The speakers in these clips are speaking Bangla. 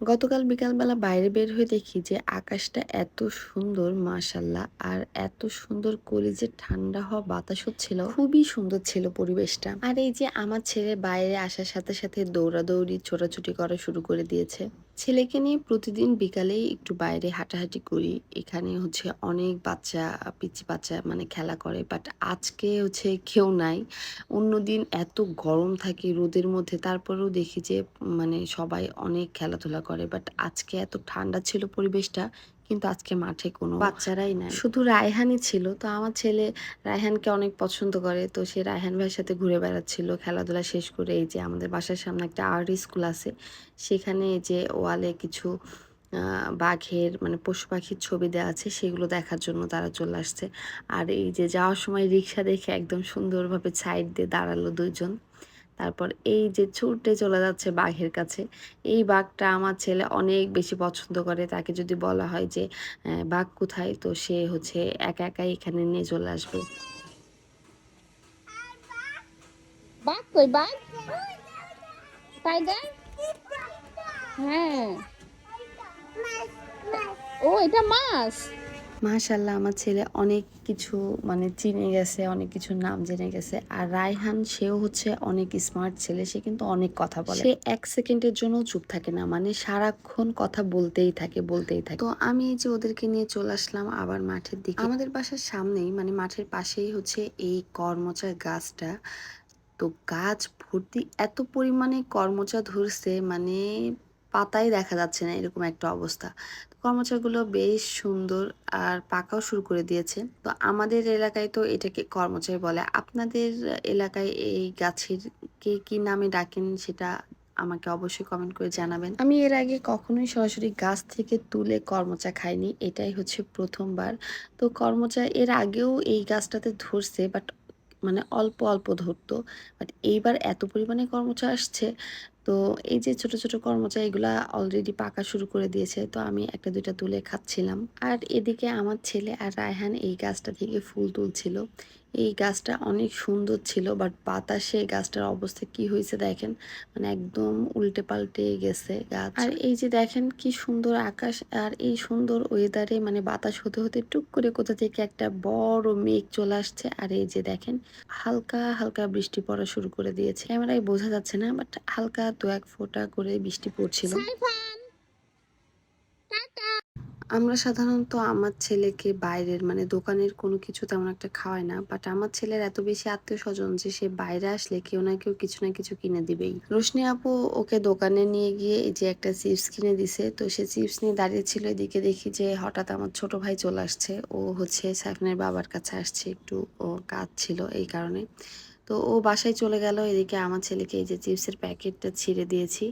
গতকাল বিকালবেলা বাইরে বের হয়ে দেখি যে আকাশটা এত সুন্দর মাশাল্লাহ আর এত সুন্দর কলিজে ঠান্ডা হওয়া বাতাস হচ্ছিল। খুবই সুন্দর ছিল পরিবেশটা। আর এই যে আমার ছেলে বাইরে আসার সাথে সাথে দৌড়াদৌড়ি, ছোটাছুটি করা শুরু করে দিয়েছে। ছেলেকে নিয়ে প্রতিদিন বিকালেই একটু বাইরে হাঁটাহাঁটি করি। এখানে হচ্ছে অনেক বাচ্চা পিচি বাচ্চা মানে খেলা করে বাট আজকে হচ্ছে কেউ নাই। অন্যদিন এত গরম থাকে রোদের মধ্যে, তারপরেও দেখি যে মানে সবাই অনেক খেলাধুলা করে বাট আজকে এত ঠান্ডা ছিল পরিবেশটা কিন্তু আজকে মাঠে কোনো বাচ্চারাই নাই। শুধু রায়হানই ছিল। তো আমার ছেলে রায়হানকে অনেক পছন্দ করে। তো সে রায়হান ভাইয়ের সাথে ঘুরে বেড়াচ্ছিল খেলাধুলা শেষ করে এই যে আমাদের বাসার সামনে একটা আর্ট স্কুল আছে। সেখানে এই যে ওয়ালে কিছু বাঘের মানে পশু পাখির ছবি দেওয়া আছে সেগুলো দেখার জন্য তারা চলে আসছে। আর এই যে যাওয়ার সময় রিক্সা দেখে একদম সুন্দরভাবে সাইড দিয়ে দাঁড়াল দুইজন। তারপর এই যে ছুটে চলে যাচ্ছে বাঘের কাছে, এই বাঘটা আমার ছেলে অনেক বেশি পছন্দ করে। তাকে যদি বলা হয় যে বাঘ কোথায়? তো সে হচ্ছে একা একাই এখানে নিয়ে চলে আসবে। বাঘ বাঘ? হ্যাঁ। ও, এটা মাছ। মাশাল্লাহ আমার ছেলে অনেক কিছু মানে চিনে গেছে অনেক কিছু নাম জেনে গেছে। আর রায়হান সেও হচ্ছে অনেক স্মার্ট ছেলে সে কিন্তু অনেক কথা বলে। সে এক সেকেন্ডের জন্য চুপ থাকে না মানে সারাক্ষণ কথা বলতেই থাকে বলতেই থাকে। তো আমি এই যে ওদেরকে নিয়ে চলে আসলাম আবার মাঠের দিকে। আমাদের বাসার সামনেই মানে মাঠের পাশেই হচ্ছে এই করমচার গাছটা। তো গাছ ভর্তি এত পরিমাণে কর্মচা ধরছে মানে পাতাই দেখা যাচ্ছে না এরকম একটা অবস্থা। কর্মচাগুলো বেশ সুন্দর আর পাকাও শুরু করে দিয়েছে। তো আমাদের এলাকায় তো এটাকে কর্মচারী বলে। আপনাদের এলাকায় এই গাছের কে কি নামে ডাকেন সেটা আমাকে অবশ্যই কমেন্ট করে জানাবেন। আমি এর আগে কখনোই সরাসরি গাছ থেকে তুলে কর্মচা খাইনি, এটাই হচ্ছে প্রথমবার। তো কর্মচা এর আগেও এই গাছটাতে ধরছে বাট মানে অল্প অল্প ধরতো। বাট এইবার এত পরিমাণে কর্মচা আসছে তো এই যে ছোট ছোট কর্মচা এগুলা অলরেডি পাকা শুরু করে দিয়েছে, তো আমি একটা, দুইটা তুলে খাচ্ছিলাম। আর এদিকে আমার ছেলে আর রায়হান এই গাছটা থেকে ফুল তুলছিল। এই গাছটা অনেক সুন্দর ছিল বাট বাতাসে গাছটার অবস্থা কি হয়েছে দেখেন? মানে একদম উল্টে পাল্টে গেছে গাছ। আর এই যে দেখেন কি সুন্দর আকাশ আর এই সুন্দর ওয়েদারে মানে বাতাস হতে হতে টুক করে কোথা থেকে একটা বড় মেঘ চলে আসছে আর এই যে দেখেন হালকা হালকা বৃষ্টি পড়া শুরু করে দিয়েছে। ক্যামেরায় বোঝা যাচ্ছে না বাট হালকা দু এক ফোঁটা করে বৃষ্টি পড়ছিল। আমরা সাধারণত আমার ছেলেকে বাইরের মানে দোকানের কোনো কিছু তেমন একটা খাওয়াই না বাট আমার ছেলের এত বেশি আত্মীয় স্বজন যে সে বাইরে আসলে কেউ না কেউ কিছু না কিছু কিনে দিবেই। রোশনি আপু ওকে দোকানে নিয়ে গিয়ে এই যে একটা চিপস কিনে দিছে, তো সে চিপস নিয়ে দাঁড়িয়ে ছিল, এদিকে দেখি যে হঠাৎ আমার ছোট ভাই চলে আসছে। ও হচ্ছে সাইফনের বাবার কাছে আসছে, একটু ও কাজ ছিল এই কারণে। তো ও বাসায় চলে গেল। এদিকে আমার ছেলেকে এই যে চিপসের প্যাকেটটা ছিঁড়ে দিয়েছি।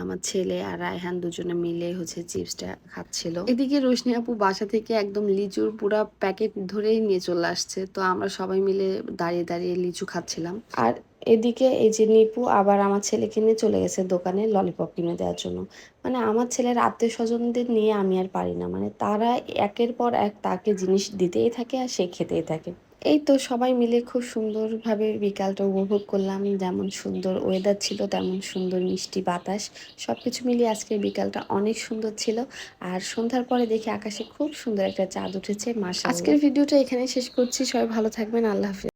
আমার ছেলে আর রায়হান দুজনে মিলে হচ্ছে চিপসটা খাচ্ছিল। এদিকে রোশনি আপু বাসা থেকে একদম লিচুর পুরা প্যাকেট ধরেই নিয়ে চলে আসছে। তো আমরা সবাই মিলে দাঁড়িয়ে দাঁড়িয়ে লিচু খাচ্ছিলাম। আর এদিকে এই যে নিপু আবার আমার ছেলেকে নিয়ে চলে গেছে দোকানে ললিপপ কিনে দেওয়ার জন্য। মানে আমার ছেলের আত্মীয় স্বজনদের নিয়ে আমি আর পারি না। মানে তারা একের পর এক তাকে জিনিস দিতেই থাকে আর সে খেতেই থাকে। এই তো সবাই মিলে খুব সুন্দরভাবে বিকালটা উপভোগ করলাম। যেমন সুন্দর ওয়েদার ছিল, তেমন সুন্দর মিষ্টি বাতাস। সব কিছু মিলিয়ে আজকে বিকালটা অনেক সুন্দর ছিল। আর সন্ধ্যার পরে দেখি আকাশে খুব সুন্দর একটা চাঁদ উঠেছে মাস আজকের ভিডিওটা এখানে শেষ করছি। সবাই ভালো থাকবেন। আল্লাহ হাফিজ।